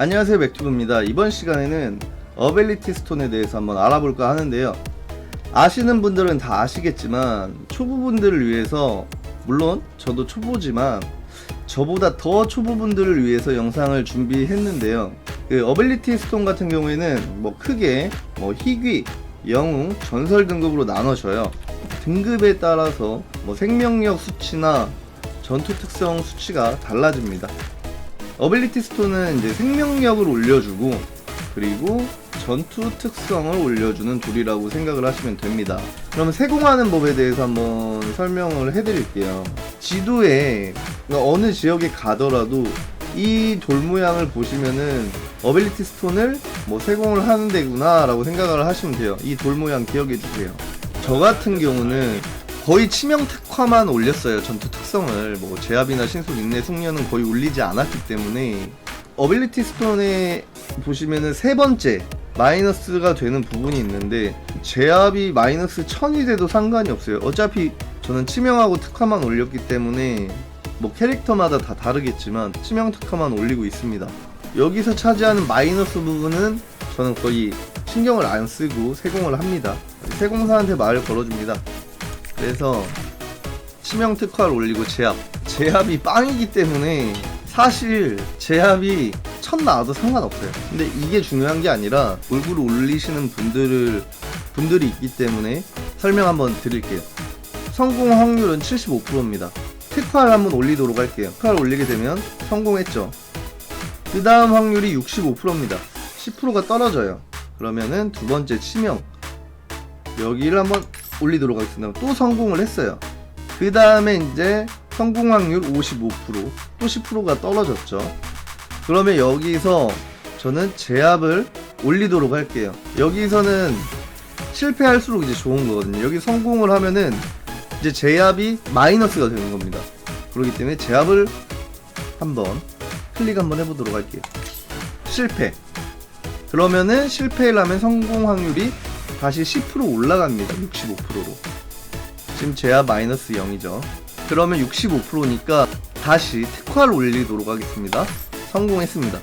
안녕하세요 맥튜브입니다. 이번 시간에는 어빌리티 스톤에 대해서 한번 알아볼까 하는데요. 아시는 분들은 다 아시겠지만 초보분들을 위해서 물론 저도 초보지만 저보다 더 초보분들을 위해서 영상을 준비했는데요. 그 어빌리티 스톤 같은 경우에는 뭐 크게 뭐 희귀, 영웅, 전설 등급으로 나눠져요. 등급에 따라서 뭐 생명력 수치나 전투 특성 수치가 달라집니다 어빌리티 스톤은 이제 생명력을 올려주고 그리고 전투 특성을 올려주는 돌이라고 생각을 하시면 됩니다. 그러면 세공하는 법에 대해서 한번 설명을 해드릴게요. 지도에 그러니까 어느 지역에 가더라도 이 돌 모양을 보시면은 어빌리티 스톤을 뭐 세공을 하는 데구나 라고 생각을 하시면 돼요. 이 돌 모양 기억해 주세요. 저 같은 경우는 거의 치명 특화만 올렸어요. 전투 특성을 뭐 제압이나 신속 인내 숙련은 거의 올리지 않았기 때문에 어빌리티 스톤에 보시면은 세 번째 마이너스가 되는 부분이 있는데 제압이 마이너스 1000이 돼도 상관이 없어요. 어차피 저는 치명하고 특화만 올렸기 때문에 뭐 캐릭터마다 다 다르겠지만 치명 특화만 올리고 있습니다. 여기서 차지하는 마이너스 부분은 저는 거의 신경을 안 쓰고 세공을 합니다. 세공사한테 말을 걸어줍니다. 그래서 치명 특화를 올리고 제압. 제압이 빵이기 때문에 사실 제압이 첫 나와도 상관없어요. 근데 이게 중요한 게 아니라 얼굴을 올리시는 분들을 분들이 있기 때문에 설명 한번 드릴게요. 성공 확률은 75%입니다. 특화를 한번 올리도록 할게요. 특화를 올리게 되면 성공했죠. 그 다음 확률이 65%입니다. 10%가 떨어져요. 그러면은 두 번째 치명. 여기를 한번 올리도록 하겠습니다. 또 성공을 했어요. 그 다음에 이제 성공 확률 55%또 10%가 떨어졌죠. 그러면 여기서 저는 제압을 올리도록 할게요. 여기서는 실패할수록 이제 좋은 거거든요. 여기 성공을 하면은 이제 제압이 마이너스가 되는 겁니다. 그렇기 때문에 제압을 한번 클릭 한번 해보도록 할게요. 실패. 그러면은 실패를 하면 성공 확률이 다시 10% 올라갑니다. 65%로. 지금 제압 마이너스 0이죠. 그러면 65%니까 다시 특화를 올리도록 하겠습니다. 성공했습니다.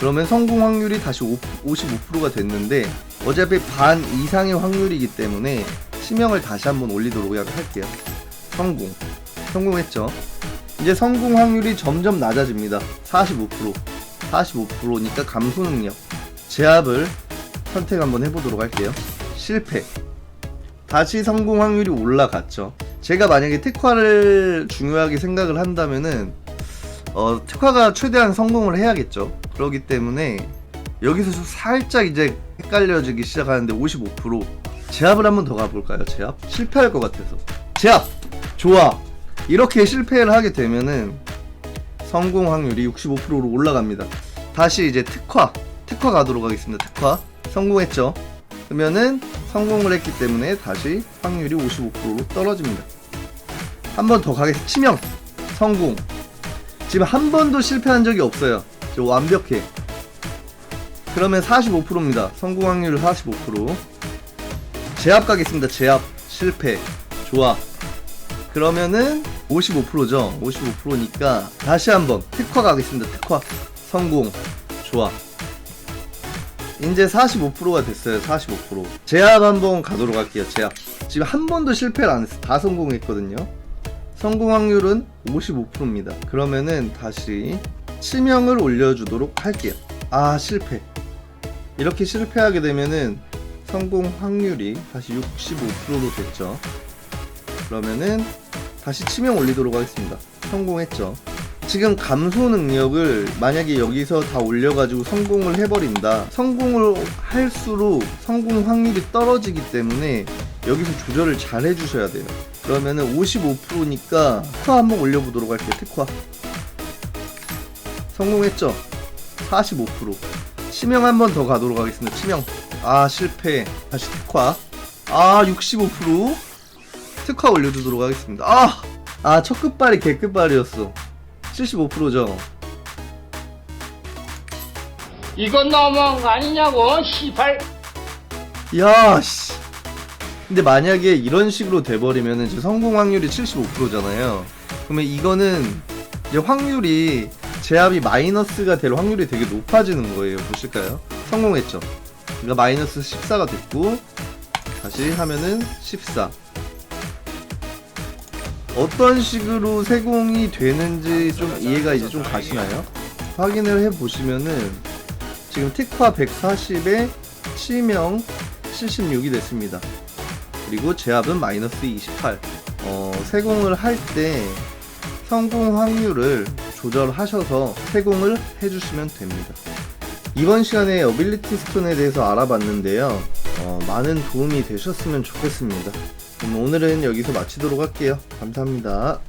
그러면 성공 확률이 다시 55%가 됐는데 어차피 반 이상의 확률이기 때문에 치명을 다시 한번 올리도록 할게요. 성공. 성공했죠. 이제 성공 확률이 점점 낮아집니다. 45%. 45%니까 감소 능력. 제압을 선택 한번 해보도록 할게요. 실패. 다시 성공 확률이 올라갔죠. 제가 만약에 특화를 중요하게 생각을 한다면은 어, 특화가 최대한 성공을 해야겠죠. 그렇기 때문에 여기서 좀 살짝 이제 헷갈려지기 시작하는데 55% 제압을 한번 더 가볼까요? 제압 실패할 것 같아서 제압 좋아 이렇게 실패를 하게 되면은 성공 확률이 65%로 올라갑니다. 다시 이제 특화 특화 가도록 하겠습니다. 특화 성공했죠. 그러면은 성공을 했기 때문에 다시 확률이 55%로 떨어집니다. 한 번 더 가겠습니다. 치명 성공. 지금 한 번도 실패한 적이 없어요. 저 완벽해. 그러면 45%입니다. 성공 확률 45%. 제압 가겠습니다. 제압 실패. 좋아. 그러면은 55%죠. 55%니까 다시 한번 특화 가겠습니다. 특화 성공. 좋아. 이제 45%가 됐어요. 45%. 제압 한번 가도록 할게요. 제압. 지금 한 번도 실패를 안 했어. 다 성공했거든요. 성공 확률은 55%입니다. 그러면은 다시 치명을 올려주도록 할게요. 아 실패. 이렇게 실패하게 되면은 성공 확률이 다시 65%로 됐죠. 그러면은 다시 치명 올리도록 하겠습니다. 성공했죠. 지금 감소 능력을 만약에 여기서 다 올려가지고 성공을 해버린다. 성공을 할수록 성공 확률이 떨어지기 때문에 여기서 조절을 잘 해주셔야 돼요. 그러면은 55%니까 특화 한번 올려보도록 할게요. 특화. 성공했죠? 45%. 치명 한 번 더 가도록 하겠습니다. 치명. 아, 실패. 다시 특화. 아, 65%. 특화 올려주도록 하겠습니다. 아! 아, 첫 끝발이 개 끝발이었어. 75%죠. 이건 너무한 거 아니냐고, 시발. 야, 씨. 근데 만약에 이런 식으로 돼버리면은 지금 성공 확률이 75%잖아요. 그러면 이거는 이제 확률이 제압이 마이너스가 될 확률이 되게 높아지는 거예요. 보실까요? 성공했죠. 그러니까 마이너스 14가 됐고 다시 하면은 14. 어떤 식으로 세공이 되는지 좀 이해가 이제 좀 가시나요? 확인을 해 보시면은 지금 특화 140에 치명 76이 됐습니다. 그리고 제압은 마이너스 28. 어, 세공을 할 때 성공 확률을 조절하셔서 세공을 해주시면 됩니다. 이번 시간에 어빌리티 스톤에 대해서 알아봤는데요. 어, 많은 도움이 되셨으면 좋겠습니다. 그럼 오늘은 여기서 마치도록 할게요. 감사합니다.